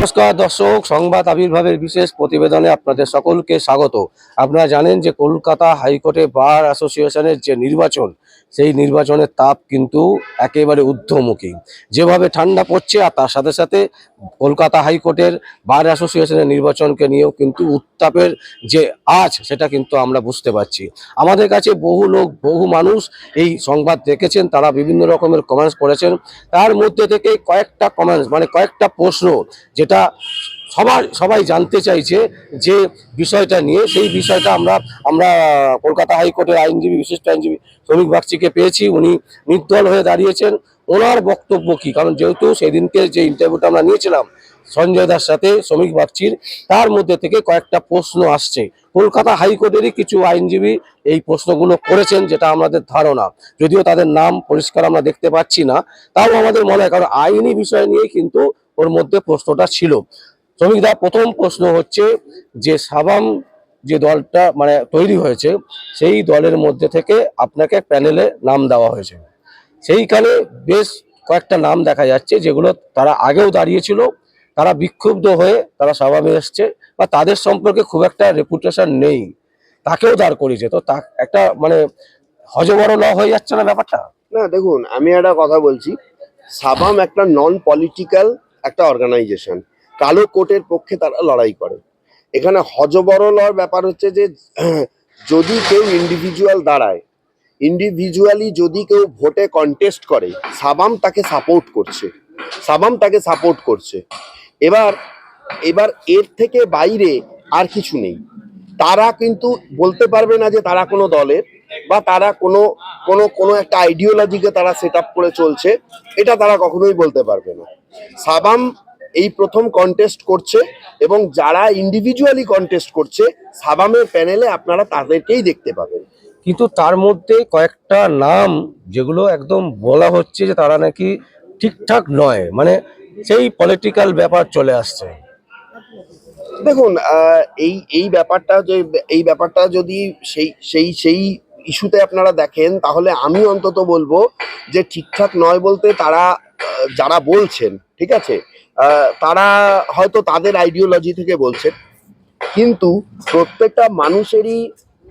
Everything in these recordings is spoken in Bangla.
নমস্কার, দর্শক, সংবাদ আবির্ভাবের বিশেষ প্রতিবেদনে আপনাদের সকলকে স্বাগত। আপনারা জানেন যে কলকাতা হাইকোর্টে বার অ্যাসোসিয়েশনের যে নির্বাচন সেই নির্বাচনের তাপ কিন্তু একেবারে ঊর্ধ্বমুখী। যেভাবে ঠান্ডা পড়ছে আর তার সাথে সাথে কলকাতা হাইকোর্টের বার অ্যাসোসিয়েশনের নির্বাচনকে নিয়েও কিন্তু উত্তাপের যে আজ সেটা কিন্তু আমরা বুঝতে পারছি। আমাদের কাছে বহু লোক, বহু মানুষ এই সংবাদ দেখেছেন, তারা বিভিন্ন রকমের কমেন্টস করেছেন। তার মধ্যে থেকে কয়েকটা কমেন্টস মানে কয়েকটা প্রশ্ন, যেটা সবার, সবাই জানতে চাইছে যে বিষয়টা নিয়ে। সেই বিষয়টা আমরা আমরা কলকাতা হাইকোর্টের আইনজীবী, বিশিষ্ট আইনজীবী শ্রমিক বাগচিকে পেয়েছি। উনি নির্দল হয়ে দাঁড়িয়েছেন। ওনার বক্তব্য কি? কারণ যেহেতু সেদিনকে যে ইন্টারভিউটা আমরা নিয়েছিলাম সঞ্জয় দার সাথে শ্রমিক বাগচির, তার মধ্যে থেকে কয়েকটা প্রশ্ন আসছে। কলকাতা হাইকোর্টেরই কিছু আইনজীবী এই প্রশ্নগুলো করেছেন, যেটা আমাদের ধারণা। যদিও তাদের নাম পরিষ্কার আমরা দেখতে পাচ্ছি না, তাও আমাদের মনে হয়, কারণ আইনি বিষয় নিয়ে কিন্তু ওর মধ্যে প্রশ্নটা ছিল। শ্রমিকদা প্রথম প্রশ্ন হচ্ছে যে সাবাম যে দলটা মানে তৈরি হয়েছে, সেই দলের মধ্যে থেকে আপনাকে প্যানেলে নাম দেওয়া হয়েছে। সেইখানে বেশ কয়েকটা নাম দেখা যাচ্ছে যেগুলো তারা আগেও দাঁড়িয়েছিল, তারা বিক্ষুব্ধ হয়ে তারা সাবামে এসছে বা তাদের সম্পর্কে খুব একটা রেপুটেশন নেই। তাকেও দাঁড় করিয়েছে। তো তা একটা মানে হজবড় ন হয়ে যাচ্ছে না ব্যাপারটা? না, দেখুন, আমি একটা কথা বলছি। সাবাম একটা নন পলিটিক্যাল একটা অর্গানাইজেশন কালো কোটের পক্ষে তারা লড়াই করে। এখানে হজবরলর ব্যাপার হচ্ছে যে, যদি কেউ ইন্ডিভিজুয়াল দাঁড়ায় ইন্ডিভিজুয়ালি যদি কেউ ভোটে কন্টেস্ট করে, সাবাম তাকে সাপোর্ট করছে। সাবাম তাকে সাপোর্ট করছে। এবার এবার এর থেকে বাইরে আর কিছু নেই। তারা কিন্তু বলতে পারবে না যে তারা কোনো দলের বা তারা কোনো কোনো কোনো একটা আইডিওলজিকে তারা সেট করে চলছে, এটা তারা কখনোই বলতে পারবে না। সাবাম এই প্রথম কন্টেস্ট করছে এবং যারা ইন্ডিভিজুয়ালি কন্টেস্ট করছে সাবামের প্যানেলে আপনারা তাদেরকেই দেখতে পাবেন। কিন্তু তার মধ্যে কয়েকটা নাম যেগুলো একদম বলা হচ্ছে যে তারা নাকি ঠিকঠাক নয় মানে সেই পলিটিক্যাল ব্যাপার চলে আসছে। দেখুন এই এই ব্যাপারটা যে এই ব্যাপারটা যদি সেই সেই সেই ইস্যুতে আপনারা দেখেন তাহলে আমি অন্তত বলব যে ঠিকঠাক নয় বলতে তারা যারা বলছেন ঠিক আছে? তারা হয়তো তাদের আইডিওলজি থেকে বলছেন, কিন্তু প্রত্যেকটা মানুষেরই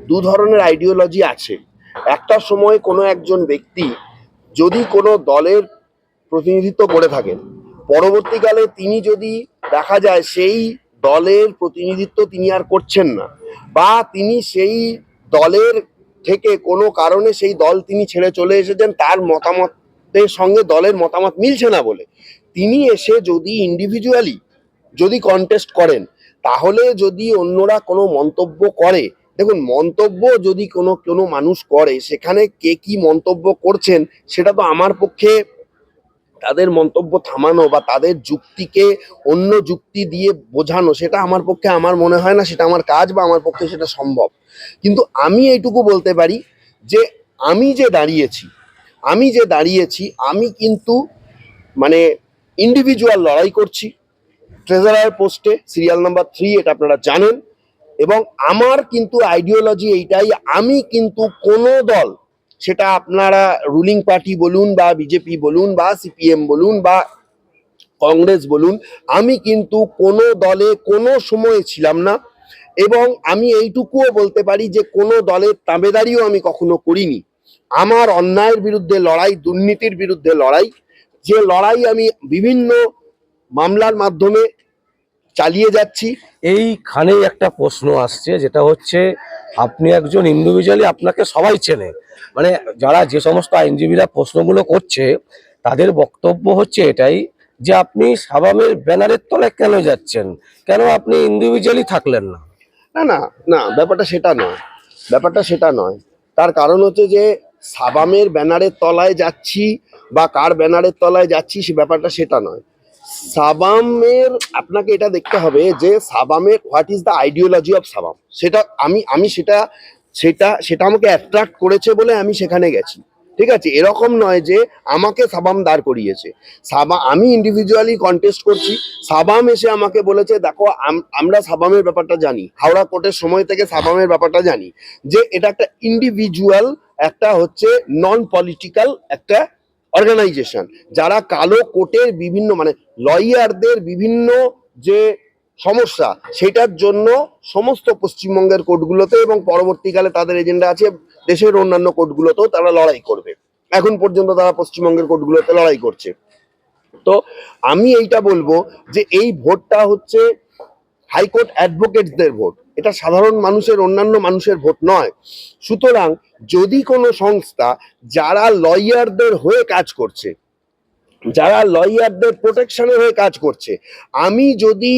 দু ধরনের আইডিওলজি আছে। একটা সময় কোনো একজন ব্যক্তি যদি কোনো দলের প্রতিনিধিত্ব করে থাকেন, পরবর্তীকালে তিনি যদি দেখা যায় সেই দলের প্রতিনিধিত্ব তিনি আর করছেন না, বা তিনি সেই দলের থেকে কোনো কারণে সেই দল তিনি ছেড়ে চলে এসেছেন, তার মতামতের সঙ্গে দলের মতামত মিলছে না বলে তিনি এসে যদি ইন্ডিভিজুয়ালি যদি কন্টেস্ট করেন, তাহলে যদি অন্যরা কোনো মন্তব্য করে, দেখুন মন্তব্য যদি কোনো কোনো মানুষ করে, সেখানে কে কি মন্তব্য করছেন, সেটা তো আমার পক্ষে তাদের মন্তব্য থামানো বা তাদের যুক্তিকে অন্য যুক্তি দিয়ে বোঝানো, সেটা আমার পক্ষে আমার মনে হয় না, সেটা আমার কাজ বা আমার পক্ষে সেটা সম্ভব। কিন্তু আমি এইটুকু বলতে পারি যে আমি যে দাঁড়িয়েছি, আমি যে দাঁড়িয়েছি, আমি কিন্তু মানে ইন্ডিভিজুয়াল লড়াই করছি। ট্রেজারার পোস্টে সিরিয়াল নাম্বার থ্রি এটা আপনারা জানেন। এবং আমার কিন্তু আইডিওলজি এইটাই, আমি কিন্তু কোনো দল, সেটা আপনারা রুলিং পার্টি বলুন বা বিজেপি বলুন বা সিপিএম বলুন বা কংগ্রেস বলুন, আমি কিন্তু কোনো দলে কোনো সময়ে ছিলাম না। এবং আমি এইটুকুও বলতে পারি যে কোনো দলের তাবেদারিও আমি কখনো করিনি। আমার অন্যায়ের বিরুদ্ধে লড়াই, দুর্নীতির বিরুদ্ধে লড়াই যে লড়াই আমি বিভিন্ন মামলার মাধ্যমে চালিয়ে যাচ্ছি। এইখানেই একটা প্রশ্ন আসছে যেটা হচ্ছে আপনি একজন ইন্ডিভিজুয়ালি আপনাকে সবাই চেনে। মানে যারা যে সমস্ত আইনজীবীরা প্রশ্নগুলো করছে তাদের বক্তব্য হচ্ছে এটাই যে আপনি সাবামের ব্যানারের তলায় কেন যাচ্ছেন? কেন আপনি ইন্ডিভিজুয়ালি থাকলেন না? না না না ব্যাপারটা সেটা নয়। ব্যাপারটা সেটা নয়। তার কারণ হচ্ছে যে সাবামের ব্যানারের তলায় যাচ্ছি বা কার ব্যানারের তলায় যাচ্ছি সে ব্যাপারটা সেটা নয়। সাবামের, আপনাকে এটা দেখতে হবে যে সাবামের what is the ideology of Sabam? সেটা আমি আমি সেটা সেটা সেটা আমাকে অ্যাট্রাক্ট করেছে বলে আমি সেখানে গেছি। ঠিক আছে? এরকম নয় যে আমাকে সাবাম দাঁড় করিয়েছে। সাবা, আমি ইন্ডিভিজুয়ালি কন্টেস্ট করছি। সাবাম এসে আমাকে বলেছে, দেখো, আম- আমরা সাবামের ব্যাপারটা জানি। হাওড়া কোর্টের সময় থেকে সাবামের ব্যাপারটা জানি। যে এটা একটা ইন্ডিভিজুয়াল একটা হচ্ছে নন পলিটিক্যাল একটা অর্গানাইজেশন যারা কালো কোর্টের বিভিন্ন মানে লয়ারদের বিভিন্ন যে সমস্যা, সেটার জন্য সমস্ত পশ্চিমবঙ্গের কোর্টগুলোতে এবং পরবর্তীকালে তাদের এজেন্ডা আছে, দেশের অন্যান্য কোর্টগুলোতেও তারা লড়াই করবে। এখন পর্যন্ত তারা পশ্চিমবঙ্গের কোর্টগুলোতে লড়াই করছে। তো আমি এইটা বলব যে এই ভোটটা হচ্ছে হাইকোর্ট অ্যাডভোকেটসদের ভোট। এটা সাধারণ মানুষের, অন্যান্য মানুষের ভোট নয়। সুতরাং যদি কোনো সংস্থা যারা লয়ারদের হয়ে কাজ করছে, যারা লয়ারদের প্রোটেকশনের হয়ে কাজ করছে, আমি যদি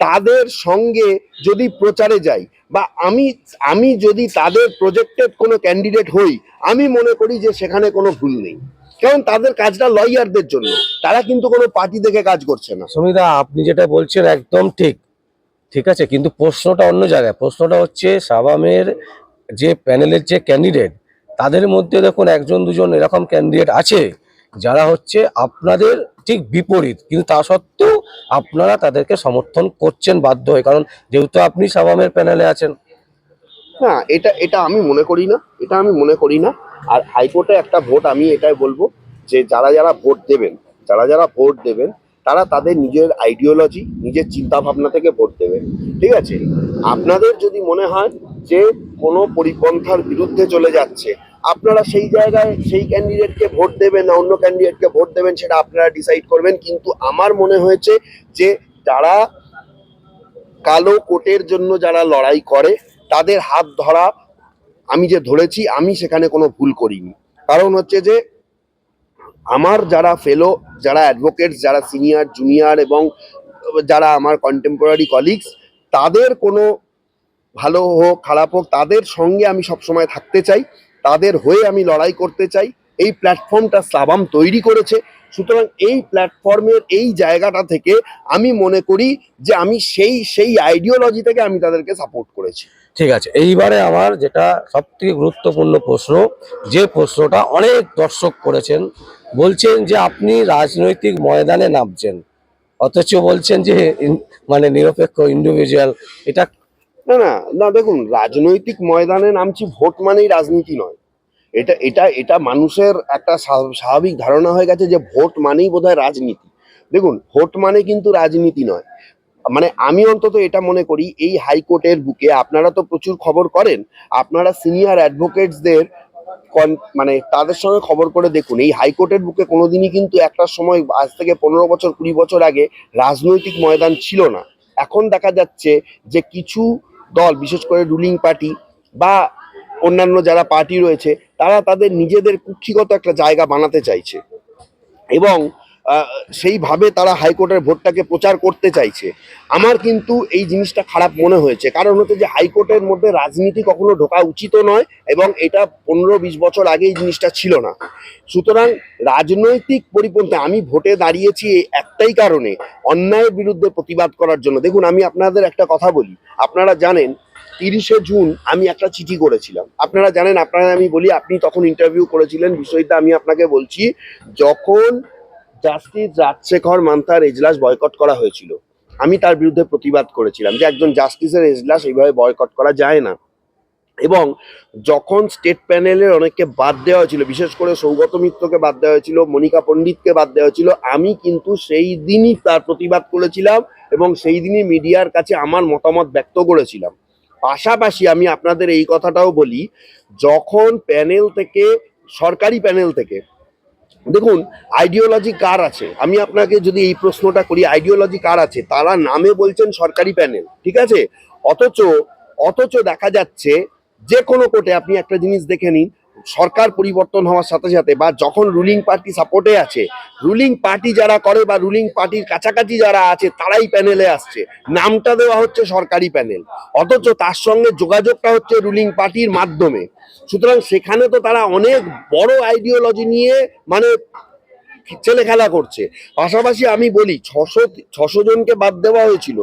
তাদের সঙ্গে যদি প্রচারে যাই বা আমি আমি যদি তাদের প্রজেক্টেড কোনো ক্যান্ডিডেট হই, আমি মনে করি যে সেখানে কোনো ভুল নেই। কারণ তাদের কাজটা লয়ারদের জন্য, তারা কিন্তু কোনো পার্টি দেখে কাজ করছে না। সুমিতা, আপনি যেটা বলছেন একদম ঠিক। ঠিক আছে, কিন্তু প্রশ্নটা অন্য জায়গায়। প্রশ্নটা হচ্ছে সাবামের যে প্যানেলের যে ক্যান্ডিডেট তাদের মধ্যে দেখুন একজন দুজন এরকম ক্যান্ডিডেট আছে, যারা হচ্ছে আপনাদের ঠিক বিপরীত, কিন্তু তা সত্ত্বেও আপনারা তাদেরকে সমর্থন করছেন বাধ্য হয়ে। কারণ যেহেতু আপনি সাবামের প্যানেলে আছেন। না, এটা এটা আমি মনে করি না, এটা আমি মনে করি না। আর হাইকোর্টে একটা ভোট আমি এটাই বলব যে যারা যারা ভোট দেবেন, যারা যারা ভোট দেবেন তারা তাদের নিজের আইডিওলজি নিজের চিন্তা ভাবনা থেকে ভোট দেবেন ঠিক আছে? আপনাদের যদি মনে হয় যে কোনো পরিপন্থার বিরুদ্ধে চলে যাচ্ছে, আপনারা সেই জায়গায় সেই ক্যান্ডিডেটকে ভোট দেবেন না অন্য ক্যান্ডিডেটকে ভোট দেবেন সেটা আপনারা ডিসাইড করবেন। কিন্তু আমার মনে হয়েছে যে যারা কালো কোটের জন্য যারা লড়াই করে, তাদের হাত ধরা আমি যে ধরেছি, আমি সেখানে কোনো ভুল করিনি। কারণ হচ্ছে যে আমার যারা ফেলো যারা অ্যাডভোকেটস যারা সিনিয়র জুনিয়র এবং যারা আমার কন্টেম্পোরারি কলিগস তাদের কোনো ভালো হোক, খারাপ হোক, তাদের সঙ্গে আমি সবসময় থাকতে চাই, তাদের হয়ে আমি লড়াই করতে চাই। এই প্ল্যাটফর্মটা সাবাম তৈরি করেছে। সুতরাং এই প্ল্যাটফর্মের এই জায়গাটা থেকে আমি মনে করি যে আমি সেই সেই আইডিওলজি থেকে আমি তাদেরকে সাপোর্ট করেছি। ঠিক আছে, এইবারে আমার যেটা সব থেকে গুরুত্বপূর্ণ প্রশ্ন, যে প্রশ্নটা অনেক দর্শক করেছেন বলছেন যে আপনি রাজনৈতিক ময়দানে নামছেন। অথচ বলছেন যে মানে নিরপেক্ষ ইন্ডিভিজুয়াল এটা না না না, দেখুন, রাজনৈতিক ময়দানে নামছি ভোট মানেই রাজনীতি নয়। এটা এটা এটা মানুষের একটা স্বাভাবিক ধারণা হয়ে গেছে যে ভোট মানেই বোধহয় রাজনীতি। দেখুন, ভোট মানে কিন্তু রাজনীতি নয়। মানে আমি অন্তত এটা মনে করি, এই হাইকোর্টের বুকে আপনারা তো প্রচুর খবর করেন, আপনারা সিনিয়র অ্যাডভোকেটসদের মানে তাদের সঙ্গে খবর করে দেখুন, এই হাইকোর্টের বুকে কোনোদিনই কিন্তু একটা সময় আজ থেকে পনেরো বছর, কুড়ি বছর আগে রাজনৈতিক ময়দান ছিল না। এখন দেখা যাচ্ছে যে কিছু দল, বিশেষ করে রুলিং পার্টি বা অন্যান্য যারা পার্টি রয়েছে, তারা তাদের নিজেদের কুক্ষিগত একটা জায়গা বানাতে চাইছে। এবং সেইভাবে তারা হাইকোর্টের ভোটটাকে প্রচার করতে চাইছে। আমার কিন্তু এই জিনিসটা খারাপ মনে হয়েছে। কারণ হচ্ছে যে হাইকোর্টের মধ্যে রাজনীতি কখনো ঢোকা উচিত নয় এবং এটা পনেরো বিশ বছর আগে এই জিনিসটা ছিল না। সুতরাং রাজনৈতিক পরিপন্থী, আমি ভোটে দাঁড়িয়েছি একটাই কারণে, অন্যায়ের বিরুদ্ধে প্রতিবাদ করার জন্য। দেখুন, আমি আপনাদের একটা কথা বলি। আপনারা জানেন, তিরিশে জুন আমি একটা চিঠি করেছিলাম। আপনারা জানেন, আপনারা আমি বলি, আপনি তখন ইন্টারভিউ করেছিলেন বিষয়টা আমি আপনাকে বলছি, যখন জাস্টিস রাজশেখর মান্থার এজলাস বয়কট করা হয়েছিল। আমি তার বিরুদ্ধে প্রতিবাদ করেছিলাম যে একজন জাস্টিসের এজলাস এইভাবে বয়কট করা যায় না। এবং যখন স্টেট প্যানেলের অনেককে বাদ দেওয়া হয়েছিল, বিশেষ করে সৌগত মিত্রকে বাদ দেওয়া হয়েছিল, মনিকা পণ্ডিতকে বাদ দেওয়া হয়েছিল, আমি কিন্তু সেই দিনই তার প্রতিবাদ করেছিলাম এবং সেই দিনই মিডিয়ার কাছে আমার মতামত ব্যক্ত করেছিলাম। পাশাপাশি আমি আপনাদের এই কথাটাও বলি, যখন প্যানেল থেকে, সরকারি প্যানেল থেকে দেখুন আইডিওলজি কার আছে? আমি আপনাকে যদি এই প্রশ্নটা করি আইডিওলজি কার আছে? তারা নামে বলছেন সরকারি প্যানেল ঠিক আছে? অথচ অথচ দেখা যাচ্ছে যে কোনো কোর্টে আপনি একটা জিনিস দেখে নিন সরকার পরিবর্তন হওয়ার সাথে সাথে বা যখন রুলিং পার্টি সাপোর্টে আছে রুলিং পার্টি যারা করে বা রুলিং পার্টির কাছাকাছি যারা আছে, তারাই প্যানেলে আসছে। নামটা দেওয়া হচ্ছে সরকারি প্যানেল অথচ তার সঙ্গে যোগাযোগটা হচ্ছে রুলিং পার্টির মাধ্যমে। সুতরাং সেখানে তো তারা অনেক বড় আইডিওলজি নিয়ে মানে ছেলে খেলা করছে। পাশাপাশি আমি বলি, ছশো ছশো জনকে বাদ দেওয়া হয়েছিল।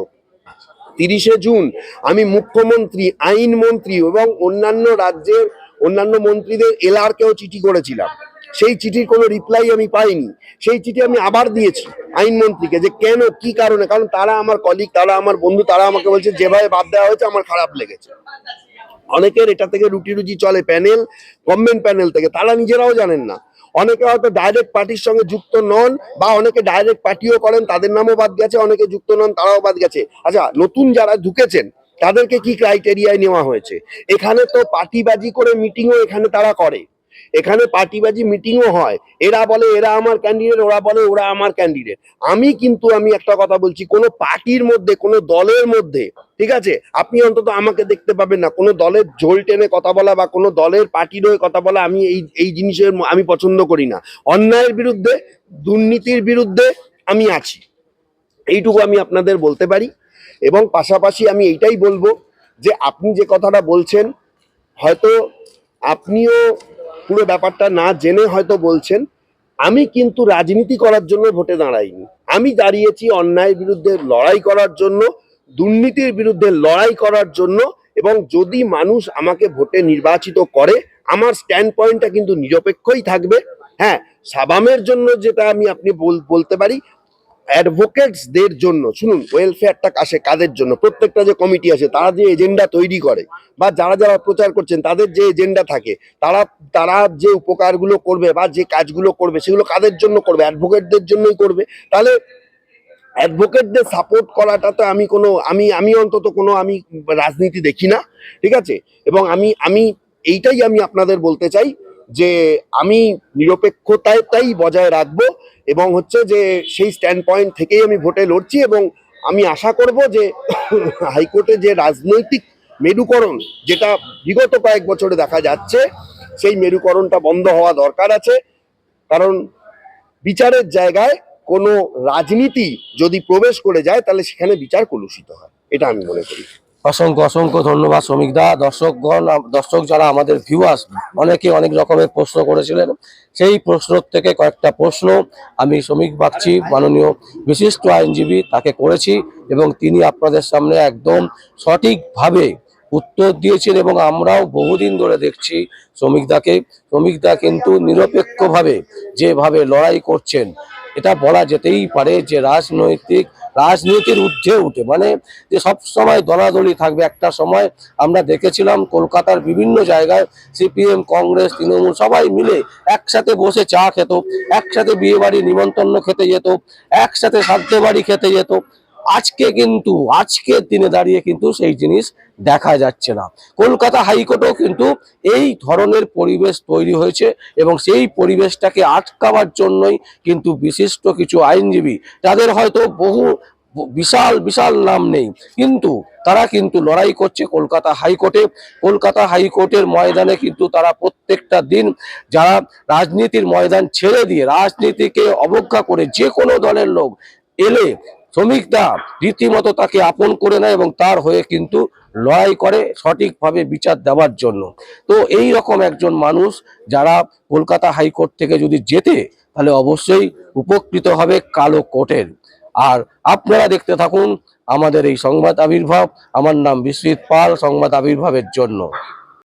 তিরিশে জুন আমি মুখ্যমন্ত্রী, আইনমন্ত্রী এবং অন্যান্য রাজ্যের অন্যান্য মন্ত্রীদের এলআরকেও চিঠি করেছিলাম। সেই চিঠির কোনো রিপ্লাই আমি পাইনি। সেই চিঠি আমি আবার দিয়েছি আইনমন্ত্রীকে যে কেন, কি কারণে? কারণ তারা আমার কলিগ তারা আমার বন্ধু, তারা আমাকে বলছে, যেভাবে বাদ দেওয়া হয়েছে, আমার খারাপ লেগেছে। অনেকের এটা থেকে রুটি রুজি চলে প্যানেল গভর্নমেন্ট প্যানেল থেকে। তারা নিজেরাও জানেন না। অনেকে হয়তো ডাইরেক্ট পার্টির সঙ্গে যুক্ত নন বা অনেকে ডাইরেক্ট পার্টিও করেন, তাদের নামও বাদ গেছে, অনেকে যুক্ত নন, তারাও বাদ গেছে। আচ্ছা নতুন যারা ঢুকেছেন তাদেরকে কি ক্রাইটেরিয়ায় নেওয়া হয়েছে? এখানে তো পার্টিবাজি করে মিটিংও এখানে তারা করে। এখানে পার্টিবাজি মিটিংও হয়। এরা বলে, এরা আমার ক্যান্ডিডেট ওরা বলে, ওরা আমার ক্যান্ডিডেট আমি কিন্তু, আমি একটা কথা বলছি, কোনো পার্টির মধ্যে, কোনো দলের মধ্যে, ঠিক আছে? আপনি অন্তত আমাকে দেখতে পাবেন না। কোনো দলের ঝোল টেনে কথা বলা বা কোনো দলের পার্টির হয়ে কথা বলা, আমি এই এই জিনিসের আমি পছন্দ করি না। অন্যায়ের বিরুদ্ধে, দুর্নীতির বিরুদ্ধে আমি আছি। এইটুকু আমি আপনাদের বলতে পারি। এবং পাশাপাশি আমি এইটাই বলব যে আপনি যে কথাটা বলছেন, হয়তো আপনিও পুরো ব্যাপারটা না জেনে হয়তো বলছেন, আমি কিন্তু রাজনীতি করার জন্য ভোটে দাঁড়াইনি। আমি দাঁড়িয়েছি অন্যায়ের বিরুদ্ধে লড়াই করার জন্য, দুর্নীতির বিরুদ্ধে লড়াই করার জন্য এবং যদি মানুষ আমাকে ভোটে নির্বাচিত করে, আমার স্ট্যান্ড পয়েন্টটা কিন্তু নিরপেক্ষই থাকবে। হ্যাঁ সাবামের জন্য যেটা আমি আপনি বল- বলতে পারি অ্যাডভোকেটসদের জন্য, শুনুন ওয়েলফেয়ারটা আসে কাদের জন্য? প্রত্যেকটা যে কমিটি আছে, তারা যে এজেন্ডা তৈরি করে, বা যারা যারা প্রচার করছেন, তাদের যে এজেন্ডা থাকে, তারা তারা যে উপকারগুলো করবে বা যে কাজগুলো করবে, সেগুলো কাদের জন্য করবে? অ্যাডভোকেটদের জন্যই করবে। তাহলে অ্যাডভোকেটদের সাপোর্ট করাটা তো আমি কোনো, আমি আমি অন্তত কোনো, আমি রাজনীতি দেখি না, ঠিক আছে? এবং আমি আমি, এইটাই আমি আপনাদের বলতে চাই যে আমি নিরপেক্ষতাটাই বজায় রাখব এবং হচ্ছে যে সেই স্ট্যান্ড পয়েন্ট থেকেই আমি ভোটে লড়ছি এবং আমি আশা করব যে হাইকোর্টে যে রাজনৈতিক মেরুকরণ যেটা বিগত কয়েক বছরে দেখা যাচ্ছে, সেই মেরুকরণটা বন্ধ হওয়া দরকার আছে। কারণ বিচারের জায়গায় কোনো রাজনীতি যদি প্রবেশ করে যায়, তাহলে সেখানে বিচার কলুষিত হয়। এটা আমি মনে করি। অসংখ্য অসংখ্য ধন্যবাদ শ্রমিক দা, দর্শকগণ দর্শক যারা আমাদের ভিউয়ার্স অনেকে অনেক রকমের প্রশ্ন করেছিলেন। সেই প্রশ্ন থেকে কয়েকটা প্রশ্ন আমি শ্রমিক বাগচি, মাননীয় বিশিষ্ট আইনজীবী তাকে করেছি এবং তিনি আপনাদের সামনে একদম সঠিকভাবে উত্তর দিয়েছেন এবং আমরাও বহুদিন ধরে দেখছি শ্রমিকদাকে শ্রমিকদা কিন্তু নিরপেক্ষভাবে যেভাবে লড়াই করছেন, এটা বলা যেতেই পারে যে রাজনৈতিক রাজনীতির ঊর্ধ্বে উঠে। মানে যে সব সময় দলাদলি থাকবে, একটা সময় আমরা দেখেছিলাম কলকাতার বিভিন্ন জায়গায় সিপিএম, কংগ্রেস, তৃণমূল সবাই মিলে একসাথে বসে চা খেত, একসাথে বিয়ে বাড়ি নিমন্ত্রণ খেতে যেত, একসাথে সাধ্য বাড়ি খেতে যেত। আজকে কিন্তু, আজকের দিনে দাঁড়িয়ে কিন্তু সেই জিনিস দেখা যাচ্ছে না। কলকাতা হাইকোর্টেও কিন্তু এই ধরনের পরিবেশ তৈরি হয়েছে এবং সেই পরিবেশটাকে আটকাবার জন্যই কিন্তু বিশিষ্ট কিছু আইনজীবী, তাদের হয়তো বহু, বিশাল বিশাল নাম নেই, কিন্তু তারা কিন্তু লড়াই করছে কলকাতা হাইকোর্টে। কলকাতা হাইকোর্টের ময়দানে কিন্তু তারা প্রত্যেকটা দিন যারা রাজনীতির ময়দান ছেড়ে দিয়ে, রাজনীতিকে অবজ্ঞা করে যে কোনো দলের লোক এলে শ্রমিকরা রীতিমতো তাকে আপন করে নেয় এবং তার হয়ে কিন্তু লড়াই করে সঠিকভাবে বিচার দেওয়ার জন্য। তো এই রকম একজন মানুষ যারা কলকাতা হাইকোর্ট থেকে যদি যেতে, তাহলে অবশ্যই উপকৃত হবে কালো কোর্টের আর আপনারা দেখতে থাকুন আমাদের এই সংবাদ আবির্ভাব। আমার নাম বিশ্বজিৎ পাল, সংবাদ আবির্ভাবের জন্য।